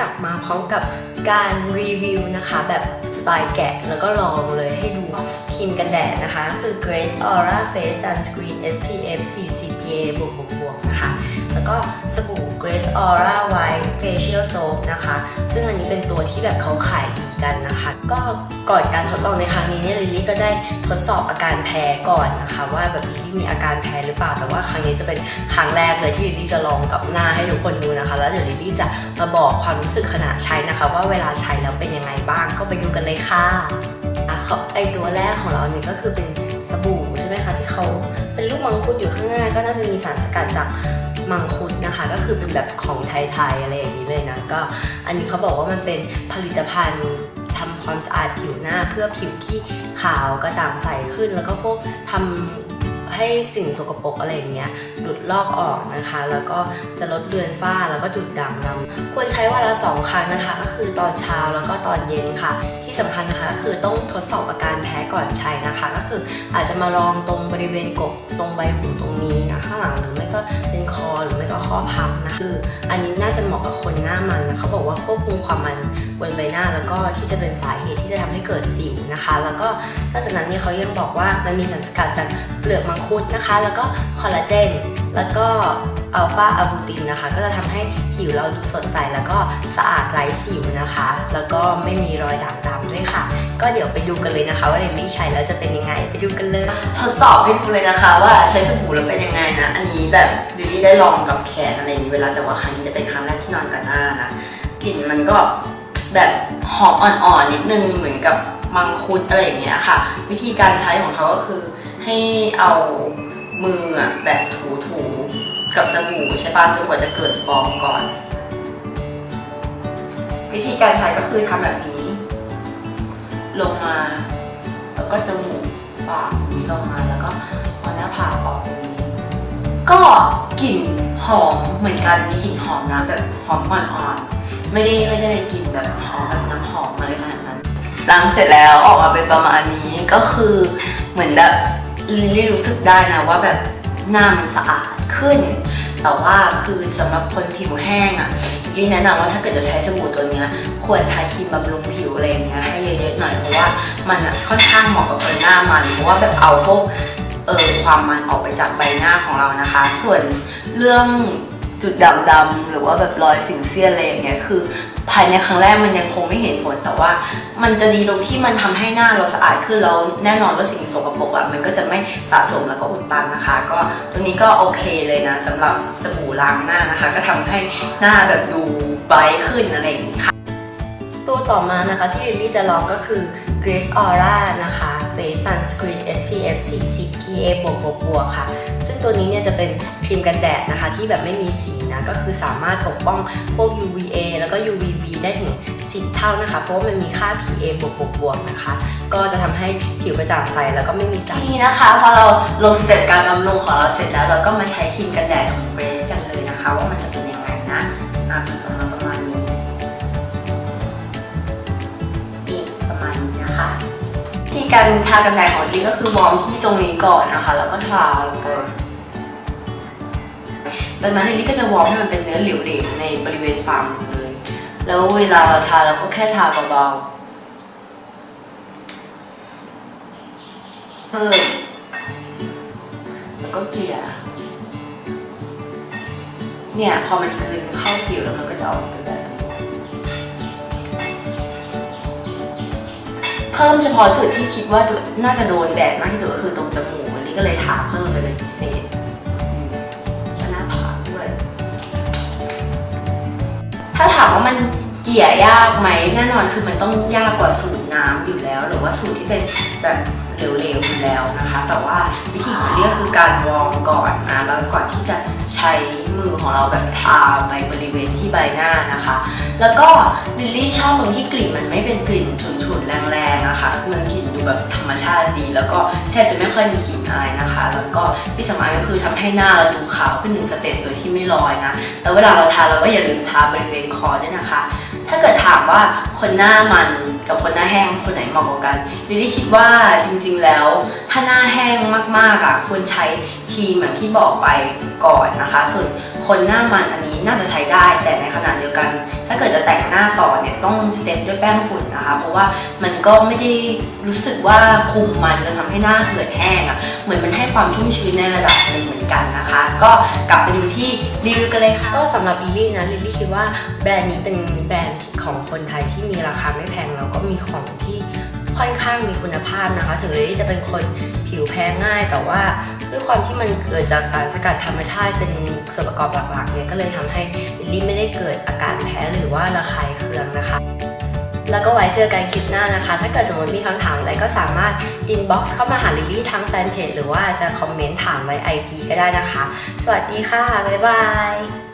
กลับมาพร้อมกับการรีวิวนะคะ แบบสไตล์แกะแล้วก็ลองเลยให้ดูครีมกันแดดนะคะก็คือ Grace Aura Face Sunscreen SPF 40 PA บวกบวกบวกนะคะ แล้วก็สบู่ Grace Aura White Facial Soap นะคะ ซึ่งอันนี้เป็นตัวที่แบบเขาขายดี กันนะคะ ก็ก่อนการทดลองในครั้งนี้เนี่ยลิลลี่ก็ได้ทดสอบอาการแพ้ก่อนนะคะ ว่าแบบลิลลี่มีอาการแพ้หรือเปล่า แต่ว่าครั้งนี้จะเป็นครั้งแรกเลยที่ลิลลี่จะลองกับหน้าให้ทุกคนดูนะคะ แล้วเดี๋ยวลิลลี่จะมาบอกความรู้สึกขณะใช้นะคะ ว่าเวลาใช้แล้วเป็นยังไงบ้างก็ไปดูกันเลยค่ะอะเขาไอตัวแรกของเราเนี่ยก็คือเป็น บู่ใช่ไหมคะที่เขาเป็นรูปมังคุดอยู่ข้างหน้า ก็น่าจะมีสารสกัดจากมังคุดนะคะ ก็คือเป็นแบบของไทยๆอะไรอย่างนี้เลยนะก็อันนี้เขาบอกว่ามันเป็นผลิตภัณฑ์ทำความสะอาดผิวหน้าเพื่อผิวที่ขาวกระจ่างใสขึ้น แล้วก็พวกทำ ให้สิ่งสกปรกอะไรอย่างเงี้ยหลุดลอกออกนะคะ แล้วก็จะลดเลือนฝ้าแล้วก็จุดด่างดำควรใช้วันละสองครั้งนะคะ ก็คือตอนเช้าแล้วก็ตอนเย็นค่ะ ที่สำคัญนะคะก็คือต้องทดสอบอาการแพ้ก่อนใช้นะคะ ก็คืออาจจะมาลองตรงบริเวณกบตรงใบหูตรงนี้นะข้างหลังหรือไม่ก็เป็นคอหรือไม่ ก็ข้อพับนะคืออันนี้น่าจะเหมาะกับคนหน้ามันนะเขาบอกว่าควบคุมความมันบนใบหน้าแล้วก็ที่จะเป็นสาเหตุที่จะทำให้เกิดสิวนะคะ แล้วก็นอกจากนั้นเนี่ยเขายังบอกว่ามันมีสารสกัดจากเปลือกมังคุดนะคะ แล้วก็คอลลาเจนแล้วก็อัลฟาอะบูตินนะคะ ก็จะทำให้ผิวเราดูสดใสแล้วก็สะอาดไร้สิวนะคะ แล้วก็ไม่มีรอยด่างดำด้วยค่ะ ก็เดี๋ยวไปดูกันเลยนะคะ ว่าเรนนี่ใช้แล้วจะเป็นยังไงไปดูกันเลย ทดสอบให้ดูเลยนะคะว่าใช้สบู่แล้วเป็นยังไงนะ อันนี้แบบดิลี่ได้ลองกับแขนอะไรอย่างนี้เวลาแต่ว่าครั้งนี้จะเป็นครั้งแรกที่นอนกับหน้านะกลิ่นมันก็แบบหอมอ่อนๆนิดนึงเหมือนกับมังคุดอะไรอย่างเงี้ยค่ะ วิธีการใช้ของเขาก็คือให้เอามืออะแบบถูๆกับสบู่ใช่ปะจนกว่าจะเกิดฟองก่อน วิธีการใช้ก็คือทำแบบนี้ ลงมา แล้วก็จมูกปากนี้ลงมาแล้วก็เอาหน้าผากออกตรงนี้ก็กลิ่นหอมเหมือนกันมีกลิ่นหอมนะแบบหอมอ่อนๆไม่ได้ไม่ได้เป็นกลิ่นแบบหอมแบบน้ำหอมอะไรขนาดนั้นล้างเสร็จแล้วออกมาเป็นประมาณนี้ก็คือเหมือนแบบลิลลี่รู้สึกได้นะว่าแบบหน้ามันสะอาดขึ้น แต่ว่าคือสำหรับคนผิวแห้งอะ่ะยี่แนะนำว่าถ้าเกิดจะใช้สบู่ตัวเนี้ยควรทาครีมบำรุงผิวอะไรอย่างเงี้ยให้เยอะๆหน่อยเพราะว่ามันอะค่อนข้างเหมาะกับคนหน้ามันเพราะว่าแบบเอาพวกเออความมันออกไปจากใบหน้าของเรานะคะ ส่วนเรื่องจุดดำๆหรือว่าแบบรอยสิวเซียนอะไรอย่างเงี้ยคือ ภายในครั้งแรกมันยังคงไม่เห็นผลแต่ว่า มันจะดีตรงที่มันทำให้หน้าเราสะอาดขึ้นแล้วแน่นอนว่าสิ่งสกปรกอะมันก็จะไม่สะสมแล้วก็อุดตันนะคะ ก็ตรงนี้ก็โอเคเลยนะสำหรับสบู่ล้างหน้านะคะ ก็ทำให้หน้าแบบดูไบร์ขึ้นอะไรอย่างนี้ค่ะตัวต่อมานะคะที่ลิลลี่จะลองก็คือ Grace Aura นะคะ Face Sunscreen SPF 40 PA บวกบวกบวกค่ะ ซึ่งตัวนี้เนี่ยจะเป็นครีมกันแดดนะคะ ที่แบบไม่มีสีนะ ก็คือสามารถปกป้องพวก UVA แล้วก็ UVB ได้ถึง 10 เท่านะคะ เพราะว่ามันมีค่า PA บวกบวกบวกนะคะ ก็จะทำให้ผิวกระจ่างใสแล้วก็ไม่มีสารนี่นะคะ พอเราลงสเต็ปการบำรุงของเราเสร็จแล้ว เราก็มาใช้ครีมกันแดดของ Grace กันเลยนะคะ ว่ามันจะเป็นยังไงนะ ที่การทากันแดดของลิก็คือวอร์มที่ตรงนี้ก่อนนะคะ แล้วก็ทาลงไปดังนั้นลิซก็จะวอร์มให้มันเป็นเนื้อเหลวๆในบริเวณฝ่ามือเลย แล้วเวลาเราทาเราก็แค่ทาเบาๆเพิ่มแล้วก็เกลี่ยเนี่ยพอมันกลืนเข้าผิวแล้วมันก็จะออกเป็นแบบ เพิ่มเฉพาะจุดที่คิดว่าน่าจะโดนแดดมากที่สุดก็คือตรงจมูกวันนี้ก็เลยทาเพิ่มไปเป็นพิเศษหน้าผากด้วย ถ้าถามว่ามันเกลี่ยยากไหมแน่นอนคือมันต้องยากกว่าสูตรน้ำอยู่แล้ว หรือว่าสูตรที่เป็นแบบเหลวๆอยู่แล้วนะคะ แต่ว่าวิธีของเรียกคือการวอร์มก่อนนะแล้วก่อนที่จะใช้มือของเราแบบทาไปบริเวณที่ใบหน้านะคะ แล้วก็ลิลลี่ชอบตรงที่กลิ่นมันไม่เป็นกลิ่นฉุนๆแรงๆนะคะมันกลิ่นดูแบบธรรมชาติดี แล้วก็แทบจะไม่ค่อยมีกลิ่นอายนะคะ แล้วก็ที่สำคัญก็คือทำให้หน้าเราดูขาวขึ้นหนึ่งสเต็ปโดยที่ไม่ลอยนะแล้วเวลาเราทาเราก็อย่าลืมทาบริเวณคอด้วยนะคะ ถ้าเกิดถามว่าคนหน้ามันกับคนหน้าแห้งคนไหนเหมาะกว่ากันลิลลี่คิดว่าจริงๆแล้ว ถ้าหน้าแห้งมากๆอะควรใช้ครีมอย่างที่บอกไปก่อนนะคะ ส่วนคนหน้ามันอันนี้น่าจะใช้ได้ แต่ในขณะเดียวกัน ถ้าเกิดจะแต่งหน้าต่อเนี่ยต้องเซตด้วยแป้งฝุ่นนะคะ เพราะว่ามันก็ไม่ได้รู้สึกว่าคุมมันจะทำให้หน้าเหือดแห้งอะเหมือนมันให้ความชุ่มชื้นในระดับหนึ่ง กันนะคะ ก็กลับไปดูที่รีวิวกันเลยค่ะ ก็สำหรับลิลลี่นะลิลลี่คิดว่าแบรนด์นี้เป็นแบรนด์ของคนไทยที่มีราคาไม่แพงแล้วก็มีของที่ค่อนข้างมีคุณภาพนะคะ ถึงลิลลี่จะเป็นคนผิวแพ้ง่ายแต่ว่าด้วยความที่มันเกิดจากสารสกัดธรรมชาติเป็นส่วนประกอบหลักๆเนี่ยก็เลยทำให้ลิลลี่ไม่ได้เกิดอาการแพ้หรือว่าระคายเคืองนะคะ แล้วก็ไว้เจอกันคลิปหน้านะคะ ถ้าเกิดสมมติมีคำถามอะไรก็สามารถ inbox เข้ามาหาลิลลี่ทั้งแฟนเพจหรือว่าจะคอมเมนต์ถามใน IG ก็ได้นะคะ สวัสดีค่ะ บ๊ายบาย